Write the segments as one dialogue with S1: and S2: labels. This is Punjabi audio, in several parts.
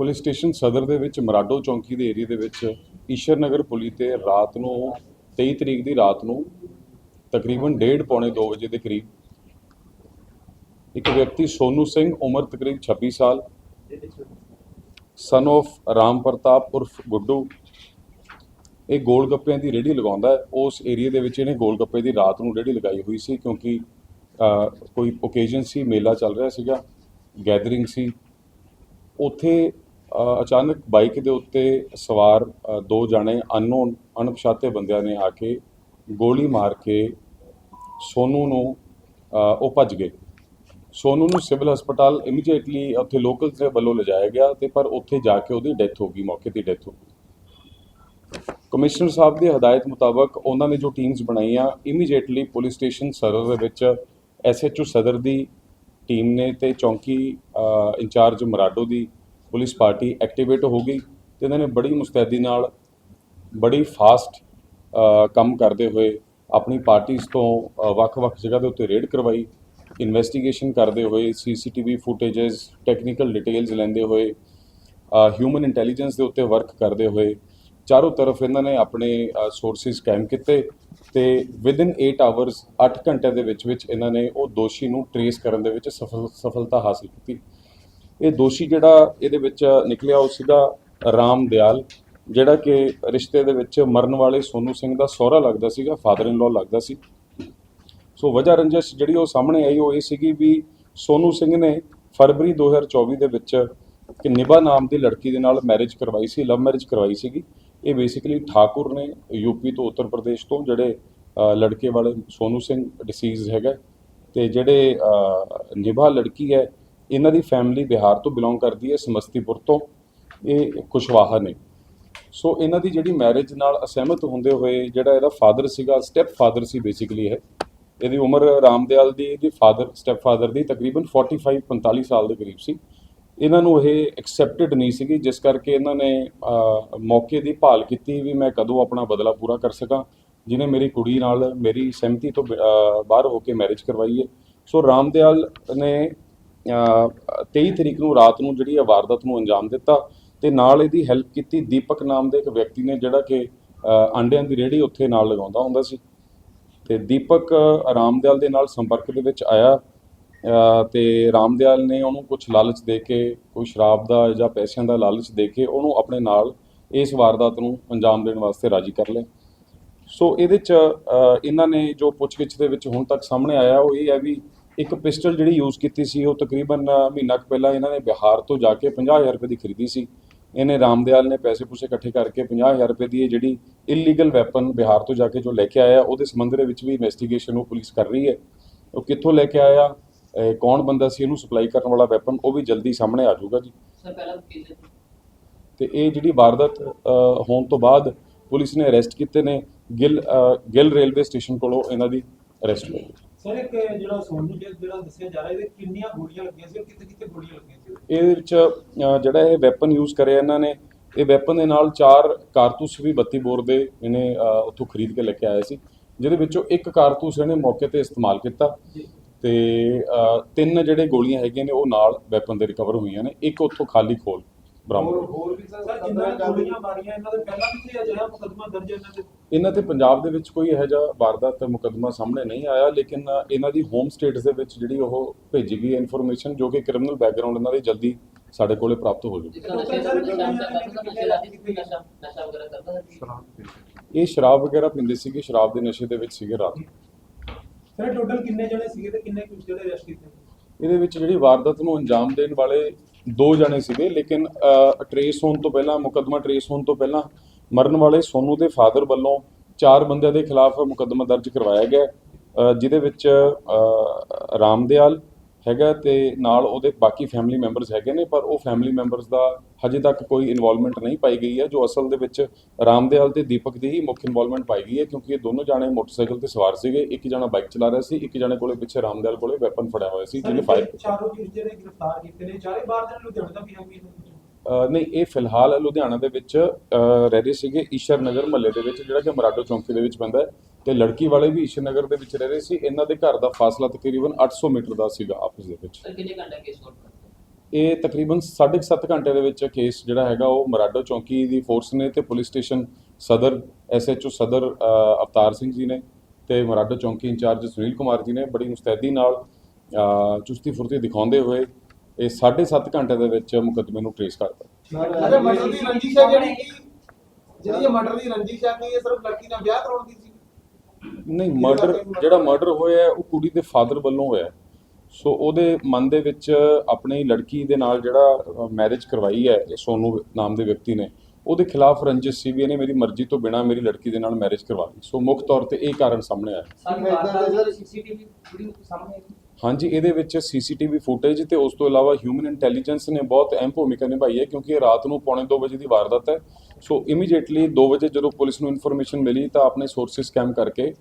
S1: ਪੁਲਿਸ ਸਟੇਸ਼ਨ ਸਦਰ ਦੇ ਵਿੱਚ, ਮਰਾਡੋ ਚੌਂਕੀ ਦੇ ਏਰੀਆ ਦੇ ਵਿੱਚ ਈਸ਼ਰ ਨਗਰ ਪੁਲੀ ਤੇ ਰਾਤ ਨੂੰ 23 ਤਰੀਕ ਦੀ ਰਾਤ ਨੂੰ ਤਕਰੀਬਨ 1:30 ਪੌਣੇ 2 ਵਜੇ ਦੇ ਕਰੀਬ ਇੱਕ ਵਿਅਕਤੀ ਸੋਨੂ ਸਿੰਘ, ਉਮਰ ਤਕਰੀਬ 26 ਸਾਲ ਸਨ of ਰਾਮ ਪ੍ਰਤਾਪ ਉਰਫ ਗੁੱਡੂ, ਇਹ ਗੋਲ ਗੱਪਿਆਂ ਦੀ ਰੇਹੜੀ ਲਗਾਉਂਦਾ ਉਸ ਏਰੀਆ ਦੇ ਵਿੱਚ ਇਹਨੇ ਗੋਲ ਗੱਪੇ ਦੀ ਰਾਤ ਨੂੰ ਰੇਹੜੀ ਲਗਾਈ ਹੋਈ ਸੀ ਕਿਉਂਕਿ ਕੋਈ ਓਕੇਜ਼ਨ ਸੀ, ਮੇਲਾ ਚੱਲ ਰਿਹਾ ਸੀਗਾ ਗੈਦਰਿੰਗ ਸੀ। ਉੱਥੇ ਅਚਾਨਕ ਬਾਈਕ ਦੇ ਉੱਤੇ ਸਵਾਰ ਦੋ ਜਾਣੇ ਅਨਨੋਨ, ਅਣਪਛਾਤੇ ਬੰਦਿਆਂ ਨੇ ਆ ਕੇ ਗੋਲੀ ਮਾਰ ਕੇ ਸੋਨੂ ਨੂੰ ਉਹ ਭੱਜ ਗਏ। ਸੋਨੂ ਨੂੰ ਸਿਵਲ ਹਸਪਤਾਲ ਇਮੀਡੀਏਟਲੀ ਉੱਥੇ ਲੋਕਲ ਦੇ ਵੱਲੋਂ ਲਿਜਾਇਆ ਗਿਆ ਤੇ ਪਰ ਉੱਥੇ ਜਾ ਕੇ ਉਹਦੀ ਡੈਥ ਹੋ ਗਈ, ਮੌਕੇ ਤੇ ਡੈਥ ਹੋ ਗਈ। ਕਮਿਸ਼ਨਰ ਸਾਹਿਬ ਦੀ ਹਦਾਇਤ ਮੁਤਾਬਕ ਉਹਨਾਂ ਨੇ ਜੋ ਟੀਮਸ ਬਣਾਈਆਂ ਇਮੀਡੀਏਟਲੀ ਪੁਲਿਸ ਸਟੇਸ਼ਨ ਸਦਰ ਦੇ ਵਿੱਚ ਐਸਐਚਓ ਸਦਰ ਦੀ ਟੀਮ ਨੇ ਤੇ ਚੌਂਕੀ ਇੰਚਾਰਜ ਮਰਾਡੋ ਦੀ ਪੁਲਿਸ ਪਾਰਟੀ ਐਕਟੀਵੇਟ ਹੋ ਗਈ ਤੇ ਇਹਨਾਂ ਨੇ ਬੜੀ ਮੁਸਤੈਦੀ ਨਾਲ ਬੜੀ ਫਾਸਟ ਕੰਮ ਕਰਦੇ ਹੋਏ ਆਪਣੀ ਪਾਰਟੀਆਂ ਤੋਂ ਵੱਖ-ਵੱਖ ਜਗ੍ਹਾ ਦੇ ਉੱਤੇ ਰੇਡ ਕਰਵਾਈ, ਇਨਵੈਸਟੀਗੇਸ਼ਨ ਕਰਦੇ ਹੋਏ, ਸੀਸੀਟੀਵੀ ਫੁਟੇजेस ਟੈਕਨੀਕਲ ਡਿਟੇਲਸ ਲੈਂਦੇ ਹੋਏ ਹਿਊਮਨ ਇੰਟੈਲੀਜੈਂਸ ਦੇ ਉੱਤੇ ਵਰਕ ਕਰਦੇ ਹੋਏ, ਚਾਰੋਂ ਤਰਫ ਇਹਨਾਂ ਨੇ ਆਪਣੇ ਸੋਰਸਿਸ ਕਾਇਮ ਕੀਤੇ ਤੇ ਵਿਦਿਨ 8 ਆਵਰਸ 8 ਘੰਟਿਆਂ ਦੇ ਵਿੱਚ ਵਿੱਚ ਇਹਨਾਂ ਨੇ ਉਹ ਦੋਸ਼ੀ ਨੂੰ ਟਰੇਸ ਕਰਨ ਦੇ ਵਿੱਚ ਸਫਲ, ਸਫਲਤਾ ਹਾਸਲ ਕੀਤੀ। ਇਹ ਦੋਸ਼ੀ ਜਿਹੜਾ ਇਹਦੇ ਵਿੱਚ ਨਿਕਲਿਆ ਉਹ ਸੀਗਾ ਰਾਮ ਦਿਆਲ, ਜਿਹੜਾ ਕਿ ਰਿਸ਼ਤੇ ਦੇ ਵਿੱਚ ਮਰਨ ਵਾਲੇ ਸੋਨੂ ਸਿੰਘ ਦਾ ਸਹੁਰਾ ਲੱਗਦਾ ਸੀਗਾ ਫਾਦਰ ਇਨ ਲਾਅ ਲੱਗਦਾ ਸੀ। ਸੋ ਵਜ੍ਹਾ ਰੰਜਿਸ਼ ਜਿਹੜੀ ਉਹ ਸਾਹਮਣੇ ਆਈ ਉਹ ਇਹ ਸੀਗੀ ਵੀ ਸੋਨੂ ਸਿੰਘ ਨੇ ਫਰਵਰੀ 2024 ਦੇ ਵਿੱਚ ਇੱਕ ਨਿਭਾ ਨਾਮ ਦੀ ਲੜਕੀ ਦੇ ਨਾਲ ਮੈਰਿਜ ਕਰਵਾਈ ਸੀ ਲਵ ਮੈਰਿਜ ਕਰਵਾਈ ਸੀਗੀ। ਇਹ ਬੇਸਿਕਲੀ ਠਾਕੁਰ ਨੇ ਯੂਪੀ ਤੋਂ ਉੱਤਰ ਪ੍ਰਦੇਸ਼ ਤੋਂ ਜਿਹੜੇ ਲੜਕੇ ਵਾਲੇ ਸੋਨੂ ਸਿੰਘ ਡਿਸੀਜ਼ ਹੈਗਾ ਤੇ ਜਿਹੜੇ ਨਿਭਾ ਲੜਕੀ ਹੈ ਇਹਨਾਂ ਦੀ ਫੈਮਿਲੀ ਬਿਹਾਰ ਤੋਂ ਬਿਲੋਂਗ ਕਰਦੀ ਹੈ, ਸਮਸਤੀਪੁਰ ਤੋਂ। ਇਹ ਕੁਸ਼ਵਾਹਾ ਨੇ। ਸੋ ਇਹਨਾਂ ਦੀ ਜਿਹੜੀ ਮੈਰਿਜ ਨਾਲ ਅਸਹਿਮਤ ਹੁੰਦੇ ਹੋਏ ਜਿਹੜਾ ਇਹਦਾ ਫਾਦਰ ਸੀਗਾ ਸਟੈਪ ਫਾਦਰ ਸੀ ਬੇਸਿਕਲੀ ਇਹ। ਇਹਦੀ ਉਮਰ ਰਾਮਦਿਆਲ ਦੀ, ਇਹਦੀ ਫਾਦਰ ਸਟੈਪ ਫਾਦਰ ਦੀ ਤਕਰੀਬਨ 45 45 ਸਾਲ ਦੇ ਕਰੀਬ ਸੀ। ਇਹਨਾਂ ਨੂੰ ਇਹ ਐਕਸੈਪਟਡ ਨਹੀਂ ਸੀਗੀ, ਜਿਸ ਕਰਕੇ ਇਹਨਾਂ ਨੇ ਮੌਕੇ ਦੀ ਭਾਲ ਕੀਤੀ ਵੀ ਮੈਂ ਕਦੋਂ ਆਪਣਾ ਬਦਲਾ ਪੂਰਾ ਕਰ ਸਕਾਂ। ਜਿਨੇ ਮੇਰੀ ਕੁੜੀ ਨਾਲ ਮੇਰੀ ਸਹਿਮਤੀ ਤੋਂ ਬ- ਬਾਹਰ ਹੋ ਕੇ ਮੈਰਿਜ ਕਰਵਾਈ ਹੈ। ਸੋ ਰਾਮਦਿਆਲ ਨੇ 23 ਤਰੀਕ ਨੂੰ ਰਾਤ ਨੂੰ ਜਿਹੜੀ ਇਹ ਵਾਰਦਾਤ ਨੂੰ ਅੰਜਾਮ ਦਿੱਤਾ ਤੇ ਨਾਲ ਇਹਦੀ ਹੈਲਪ ਕੀਤੀ ਦੀਪਕ ਨਾਮ ਦੇ ਇੱਕ ਵਿਅਕਤੀ ਨੇ ਜਿਹੜਾ ਕਿ ਅਹ, ਅੰਡਿਆਂ ਦੀ ਰੇਹੜੀ ਉੱਥੇ ਨਾਲ ਲਗਾਉਂਦਾ ਹੁੰਦਾ ਸੀ। ਤੇ ਦੀਪਕ ਅ, ਰਾਮਦਿਆਲ ਦੇ ਨਾਲ ਸੰਪਰਕ ਦੇ ਵਿੱਚ ਆਇਆ ਅ, ਤੇ ਰਾਮਦਿਆਲ ਨੇ ਉਹਨੂੰ ਕੁਝ ਲਾਲਚ ਦੇ ਕੇ ਕੋਈ ਸ਼ਰਾਬ ਦਾ ਜਾਂ ਪੈਸਿਆਂ ਦਾ ਲਾਲਚ ਦੇ ਕੇ ਉਹਨੂੰ ਆਪਣੇ ਨਾਲ ਇਸ ਵਾਰਦਾਤ ਨੂੰ ਅੰਜਾਮ ਦੇਣ ਵਾਸਤੇ ਰਾਜੀ ਕਰ ਲਿਆ। ਸੋ ਇਹਦੇ ਚ ਇਹਨਾਂ ਨੇ ਜੋ ਪੁੱਛਗਿੱਛ ਦੇ ਵਿੱਚ ਹੁਣ ਤੱਕ ਸਾਹਮਣੇ ਆਇਆ ਉਹ ਇਹ ਹੈ ਵੀ ਇੱਕ ਪਿਸਟਲ ਜਿਹੜੀ ਯੂਜ਼ ਕੀਤੀ ਸੀ ਉਹ ਤਕਰੀਬਨ ਮਹੀਨਾ ਕੁ ਪਹਿਲਾਂ ਇਹਨਾਂ ਨੇ ਬਿਹਾਰ ਤੋਂ ਜਾ ਕੇ 50000 ਰੁਪਏ ਦੀ ਖਰੀਦੀ ਸੀ। ਇਹਨੇ ਰਾਮਦਿਆਲ ਨੇ ਪੈਸੇ ਪੂਸੇ ਇਕੱਠੇ ਕਰਕੇ 50000 ਰੁਪਏ ਦੀ ਇਹ ਜਿਹੜੀ ਇਲੀਗਲ ਵੈਪਨ ਬਿਹਾਰ ਤੋਂ ਜਾ ਕੇ ਜੋ ਲੈ ਕੇ ਆਇਆ ਉਹਦੇ ਸੰਬੰਧ ਦੇ ਵਿੱਚ ਵੀ ਇਨਵੈਸਟੀਗੇਸ਼ਨ ਉਹ ਪੁਲਿਸ ਕਰ ਰਹੀ ਹੈ। ਉਹ ਕਿੱਥੋਂ ਲੈ ਕੇ ਆਇਆ ਕੌਣ ਬੰਦਾ ਸੀ ਇਹਨੂੰ ਸਪਲਾਈ ਕਰਨ ਵਾਲਾ ਵੈਪਨ ਉਹ ਵੀ ਜਲਦੀ ਸਾਹਮਣੇ ਆ ਜਾਊਗਾ ਜੀ।
S2: ਸਰ ਪਹਿਲਾਂ
S1: ਤੇ ਇਹ ਜਿਹੜੀ ਵਾਰਦਾਤ ਹੋਣ ਤੋਂ ਬਾਅਦ ਪੁਲਿਸ ਨੇ ਅਰੈਸਟ ਕੀਤੇ ਨੇ ਗਿੱਲ ਗਿੱਲ ਰੇਲਵੇ ਸਟੇਸ਼ਨ ਕੋਲੋਂ ਇਹਨਾਂ ਦੀ ਅਰੈਸਟ ਹੋਈ।
S3: ਸਰ ਇੱਕ ਜਿਹੜਾ ਸੋਨੂ ਜੀ ਜਿਹੜਾ ਦੱਸਿਆ ਜਾ ਰਿਹਾ ਇਹਦੇ ਕਿੰਨੀਆਂ ਗੋਲੀਆਂ ਲੱਗੀਆਂ ਸੀ ਕਿੱਥੇ ਕਿੱਥੇ ਗੋਲੀਆਂ ਲੱਗੀਆਂ ਸੀ
S1: ਇਹਦੇ ਵਿੱਚ ਅ, ਜਿਹੜਾ ਇਹ ਵੈਪਨ ਯੂਜ਼ ਕਰਿਆ ਇਹਨਾਂ ਨੇ ਇਹ ਵੈਪਨ ਦੇ ਨਾਲ ਚਾਰ ਕਾਰਤੂਸ ਵੀ 32 ਬੋਰ ਦੇ ਇਹਨੇ ਅ, ਉੱਥੋਂ ਖਰੀਦ ਕੇ ਲੈ ਕੇ ਆਇਆ ਸੀ ਜਿਹਦੇ ਵਿੱਚੋਂ ਇੱਕ ਕਾਰਤੂਸ ਇਹਨੇ ਮੌਕੇ ਤੇ ਇਸਤੇਮਾਲ ਕੀਤਾ
S3: ਜੀ।
S1: ਤੇ ਅ, ਤਿੰਨ ਜਿਹੜੇ ਗੋਲੀਆਂ ਹੈਗੀਆਂ ਨੇ ਉਹ ਨਾਲ ਵੈਪਨ ਦੇ ਰਿਕਵਰ ਹੋਈਆਂ ਨੇ ਇੱਕ ਉੱਥੋਂ ਖਾਲੀ ਖੋਲ। ਬਰਾਮਦ ਹੋਈ।
S4: ਹੋਰ ਵੀ ਸਰ
S3: ਸਰ ਜਿਨ੍ਹਾਂ ਨੇ ਗੋਲੀਆਂ ਮਾਰੀਆਂ ਇਹਨਾਂ ਦੇ ਪਹਿਲਾਂ ਵੀ ਕੋਈ ਅਜਿਹਾ ਮੁਕੱਦਮਾ ਦਰਜ ਇਹਨਾਂ ਦੇ?
S1: ਇਹਨਾਂ ਤੇ ਪੰਜਾਬ ਦੇ ਵਿੱਚ ਕੋਈ ਇਹੋ ਜਿਹਾ ਵਾਰਦਾਤ ਮੁਕੱਦਮਾ ਸਾਹਮਣੇ ਨਹੀਂ ਆਇਆ ਲੇਕਿਨ ਇਹਨਾਂ ਦੀ ਹੋਮ ਸਟੇਟਸ ਦੇ ਵਿੱਚ ਜਿਹੜੀ ਉਹ ਭੇਜੀ ਗਈ ਇਨਫੋਰਮੇਸ਼ਨ ਜੋ ਕਿ ਕ੍ਰਿਮੀਨਲ ਬੈਕਗ੍ਰਾਉਂਡ ਇਹਨਾਂ ਦੀ ਜਲਦੀ ਸਾਡੇ ਕੋਲੇ ਪ੍ਰਾਪਤ ਹੋ ਜੂਗੀ
S2: ਜਿਸ ਨਸ਼ੇ ਦਾ ਨਸ਼ਾ ਕਰਦਾ ਨਸ਼ੇ ਦਾ ਨਸ਼ਾ ਨਸ਼ਾ ਵਗੈਰਾ ਕਰਦਾ ਸੀ।
S1: ਇਹ ਸ਼ਰਾਬ ਵਗੈਰਾ ਪੀਂਦੇ ਸੀਗੇ ਸ਼ਰਾਬ ਦੇ ਨਸ਼ੇ ਦੇ ਵਿੱਚ ਸੀਗੇ ਰਾਤ ਨੂੰ।
S3: ਸਰ ਟੋਟਲ ਕਿੰਨੇ ਜਣੇ ਸੀਗੇ ਤੇ ਕਿੰਨੇ ਕੁਝ ਜਿਹੜੇ ਅਰੈਸਟ ਕੀਤੇ?
S1: ਇਹਦੇ ਵਿੱਚ ਜਿਹੜੀ ਵਾਰਦਾਤ ਨੂੰ ਅੰਜਾਮ ਦੇਣ ਵਾਲੇ ਦੋ ਜਣੇ ਸੀਗੇ ਲੇਕਿਨ ਟਰੇਸ ਹੋਣ ਤੋਂ ਪਹਿਲਾਂ ਮੁਕੱਦਮਾ ਟਰੇਸ ਹੋਣ ਤੋਂ ਪਹਿਲਾਂ ਮਰਨ ਵਾਲੇ ਸੋਨੂ ਦੇ ਫਾਦਰ ਵੱਲੋਂ ਚਾਰ ਬੰਦਿਆਂ ਦੇ ਖਿਲਾਫ ਮੁਕੱਦਮਾ ਦਰਜ ਕਰਵਾਇਆ ਗਿਆ। ਜਿਹਦੇ ਵਿੱਚ ਅ, ਰਾਮਦਿਆਲ ਹੈਗਾ ਤੇ ਨਾਲ ਉਹਦੇ ਬਾਕੀ ਫੈਮਿਲੀ ਮੈਂਬਰਸ ਹੈਗੇ ਨੇ ਪਰ ਉਹ ਫੈਮਿਲੀ ਮੈਂਬਰਸ ਦਾ ਹਜੇ ਤੱਕ ਕੋਈ ਇਨਵੋਲਵਮੈਂਟ ਨਹੀਂ ਪਾਈ ਗਈ ਹੈ ਜੋ ਅਸਲ ਦੇ ਵਿੱਚ ਰਾਮਦਿਆਲ ਤੇ ਦੀਪਕ ਦੀ ਹੀ ਮੁੱਖ ਇਨਵੋਲਵਮੈਂਟ ਪਾਈ ਗਈ ਹੈ ਕਿਉਂਕਿ ਇਹ ਦੋਨੋਂ ਜਾਣੇ ਮੋਟਰਸਾਈਕਲ ਤੇ ਸਵਾਰ ਸੀਗੇ ਇੱਕ ਜਣਾ ਬਾਈਕ ਚਲਾ ਰਿਹਾ ਸੀ ਇੱਕ ਜਣੇ ਕੋਲੇ ਪਿੱਛੇ ਰਾਮਦਿਆਲ ਕੋਲੇ ਵੈਪਨ ਫੜਿਆ ਹੋਇਆ ਸੀ ਜਿਹਨੇ ਫਾਇਰ
S3: ਚਾਰੋਂ ਚੀਜ਼ ਜਿਹੜੇ ਗ੍ਰਿਫਤਾਰ ਕੀਤੇ ਨੇ ਚਾਰੇ ਬਾਹਰ ਦੇ ਲੁਧਿਆਣੇ ਦਾ ਵੀ ਹੈ ਵੀ ਇਹਨਾਂ ਵਿੱਚੋਂ?
S1: ਅ, ਨਹੀਂ ਇਹ ਫਿਲਹਾਲ ਲੁਧਿਆਣਾ ਦੇ ਵਿੱਚ ਰਹਿ ਰਹੇ ਸੀਗੇ ਈਸ਼ਰ ਨਗਰ ਮਹੱਲੇ ਦੇ ਵਿੱਚ ਜਿਹੜਾ ਕਿ ਮਰਾਡੋ ਚੌਂਕੀ ਦੇ ਵਿੱਚ ਪੈਂਦਾ ਹੈ। ਤੇ ਲੜਕੀ ਵਾਲੇ ਵੀ ਈਸ਼ਰ ਨਗਰ ਦੇ ਵਿੱਚ ਰਹਿ ਰਹੇ ਸੀ। ਇਹਨਾਂ ਦੇ ਘਰ ਦਾ ਫਾਸਲਾ ਤਕਰੀਬਨ 800 ਮੀਟਰ ਦਾ ਸੀਗਾ ਆਪਸ ਦੇ ਵਿੱਚ।
S2: ਸਰ ਕਿੰਨੇ ਘੰਟੇ ਕੇਸ ਨੋਟ ਕਰਦੇ
S1: ਇਹ ਤਕਰੀਬਨ 7.5 ਘੰਟੇ ਦੇ ਵਿੱਚ ਕੇਸ ਜਿਹੜਾ ਹੈਗਾ ਉਹ ਮਰਾਡੋ ਚੌਂਕੀ ਦੀ ਫੋਰਸ ਨੇ ਤੇ ਪੁਲਿਸ ਸਟੇਸ਼ਨ ਸਦਰ ਐਸਐਚਓ ਸਦਰ ਅਵਤਾਰ ਸਿੰਘ ਜੀ ਨੇ ਤੇ ਮਰਾਡੋ ਚੌਂਕੀ ਇੰਚਾਰਜ ਸੁਨੀਲ ਕੁਮਾਰ ਜੀ ਨੇ ਬੜੀ ਮੁਸਤੈਦੀ ਨਾਲ ਚੁਸਤੀ ਫੁਰਤੀ ਦਿਖਾਉਂਦੇ ਹੋਏ ਇਹ 7.5 ਘੰਟੇ ਦੇ ਵਿੱਚ ਮੁਕੱਦਮੇ ਨੂੰ ਟ੍ਰੇਸ ਕਰਤਾ।
S4: ਅਰੇ ਮਰਡਰ ਦੀ ਰੰਜਿਸ਼ ਹੈ ਜਿਹੜੀ? ਕਿ ਜਿਹੜੀ ਇਹ ਮਰਡਰ ਦੀ ਰੰਜਿਸ਼ ਹੈ ਕਿ ਇਹ ਸਿਰਫ ਲੜਕੀ ਨਾਲ ਵਿਆਹ ਕਰਾਉਣ ਦੀ ਸੀ?
S1: ਨਹੀਂ ਮਰਡਰ ਜਿਹੜਾ ਮਰਡਰ ਹੋਇਆ ਉਹ ਕੁੜੀ ਦੇ ਫਾਦਰ ਵੱਲੋਂ ਹੋਇਆ। ਸੋ ਉਹਦੇ ਮਨ ਦੇ ਵਿੱਚ ਆਪਣੀ ਲੜਕੀ ਦੇ ਨਾਲ ਜਿਹੜਾ ਮੈਰਿਜ ਕਰਵਾਈ ਹੈ ਇਹ ਸੋਨੂ ਨਾਮ ਦੇ ਵਿਅਕਤੀ ਨੇ ਉਹਦੇ ਖਿਲਾਫ ਰੰਜਿਸ਼ ਸੀ ਵੀ ਇਹਨੇ ਮੇਰੀ ਮਰਜ਼ੀ ਤੋਂ ਬਿਨਾ ਮੇਰੀ ਲੜਕੀ ਦੇ ਨਾਲ ਮੈਰਿਜ ਕਰਵਾ ਲਈ। ਸੋ ਮੁੱਖ ਤੌਰ ਤੇ ਇਹ ਕਾਰਨ ਸਾਹਮਣੇ ਆਇਆ। ਹਾਂਜੀ ਇਹਦੇ ਵਿੱਚ ਸੀਸੀਟੀਵੀ ਫੁਟੇਜ ਤੇ ਉਸ ਤੋਂ ਇਲਾਵਾ ਹਿਊਮਨ ਇੰਟੈਲੀਜੈਂਸ ਨੇ ਬਹੁਤ ਅਹਿਮ ਭੂਮਿਕਾ ਨਿਭਾਈ ਹੈ ਕਿਉਂਕਿ ਇਹ ਰਾਤ ਨੂੰ ਪੌਣੇ 2 ਵਜੇ ਦੀ ਵਾਰਦਾਤ ਹੈ। ਸੋ ਇਮੀਡੀਏਟਲੀ 2 ਵਜੇ ਜਦੋਂ ਪੁਲਿਸ ਨੂੰ ਇਨਫੋਰਮੇਸ਼ਨ ਮਿਲੀ ਤਾਂ ਆਪਣੇ ਸੋਰਸਿਸ ਸਕੈਮ ਕਰਕੇ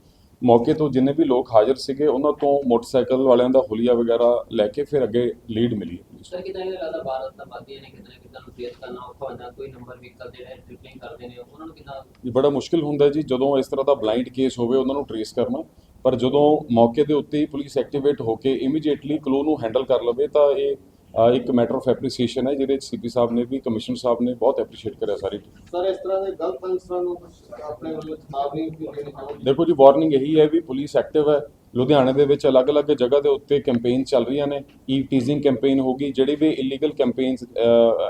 S1: ਮੌਕੇ ਤੋਂ ਜਿੰਨੇ ਵੀ ਲੋਕ ਹਾਜ਼ਰ ਸੀਗੇ ਉਹਨਾਂ ਤੋਂ ਮੋਟਰਸਾਈਕਲ ਵਾਲਿਆਂ ਦਾ ਹੁਲੀਆ ਵਗੈਰਾ ਲੈ ਕੇ ਫਿਰ ਅੱਗੇ ਲੀਡ ਮਿਲੀ।
S2: ਸਰ ਕਿਦਾਂ ਇਹ ਲੱਗਦਾ ਭਾਰਤ ਦਾ ਬਾਕੀਆਂ ਨੇ? ਕਿਦਾਂ ਕਿਦਾਂ ਨੂੰ ਫੇਸ ਕਰਨਾ ਔਖਾ ਹੁੰਦਾ ਕੋਈ ਨੰਬਰ ਵਹੀਕਲ ਜਿਹੜੇ ਟ੍ਰਿਪਲਿੰਗ ਕਰਦੇ ਨੇ ਉਹਨਾਂ ਨੂੰ ਕਿਦਾਂ
S1: ਇਹ ਬੜਾ ਮੁਸ਼ਕਿਲ ਹੁੰਦਾ ਜੀ। ਜਦੋਂ ਇਸ ਤਰ੍ਹਾਂ ਦਾ ਬਲਾਈਂਡ ਕੇਸ ਹੋਵੇ ਉਹਨਾਂ ਨੂੰ ਟਰੇਸ ਕਰਨਾ। ਪਰ ਜਦੋਂ ਮੌਕੇ ਦੇ ਉੱਤੇ ਹੀ ਪੁਲਿਸ ਐਕਟੀਵੇਟ ਹੋ ਕੇ ਇਮੀਡੀਏਟਲੀ ਕਲੂ ਨੂੰ ਹੈਂਡਲ ਕਰ ਲਵੇ ਤਾਂ ਇਹ ਇੱਕ ਮੈਟਰ ਆਫ ਐਪਰੀਸੀਏਸ਼ਨ ਹੈ ਜਿਹਦੇ ਸੀਪੀ ਸਾਹਿਬ ਨੇ ਵੀ ਕਮਿਸ਼ਨਰ ਸਾਹਿਬ ਨੇ ਬਹੁਤ ਐਪਰੀਸ਼ੀਏਟ ਕਰਿਆ ਸਾਰੀ team।
S4: ਸਰ ਇਸ ਤਰ੍ਹਾਂ ਦੇ ਗਲਤ ਅੰਸਰਾਂ ਨੂੰ ਆਪਣੇ ਵੱਲੋਂ ਚੇਤਾਵਨੀ ਦੇਣੀ
S1: ਦੇਖੋ ਜੀ ਵਾਰਨਿੰਗ ਇਹੀ ਹੈ ਵੀ ਪੁਲਿਸ ਐਕਟਿਵ ਹੈ। ਲੁਧਿਆਣੇ ਦੇ ਵਿੱਚ ਅਲੱਗ-ਅਲੱਗ ਜਗ੍ਹਾ ਦੇ ਉੱਤੇ ਕੈਂਪੇਨ ਚੱਲ ਰਹੀਆਂ ਨੇ। ਈ ਟੀਜ਼ਿੰਗ ਕੈਂਪੇਨ ਹੋਗੀ ਜਿਹੜੀ ਵੀ ਇਲੀਗਲ ਕੈਂਪੇਨਸ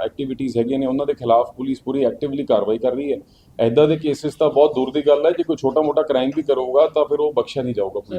S1: ਐਕਟੀਵਿਟੀਜ਼ ਹੈਗੀਆਂ ਨੇ ਉਹਨਾਂ ਦੇ ਖਿਲਾਫ ਪੁਲਿਸ ਪੂਰੀ ਐਕਟਿਵਲੀ ਕਾਰਵਾਈ ਕਰ ਰਹੀ ਹੈ। ਐਦਾਂ ਦੇ ਕੇਸਿਸ ਤਾਂ ਬਹੁਤ ਦੂਰ ਦੀ ਗੱਲ ਹੈ। ਜੇ ਕੋਈ ਛੋਟਾ-ਮੋਟਾ ਕ੍ਰਾਈਮ ਵੀ ਕਰੂਗਾ ਤਾਂ ਫਿਰ ਉਹ ਬਖਸ਼ਿਆ ਨਹੀਂ ਜਾਊਗਾ ਪੁਲਿਸ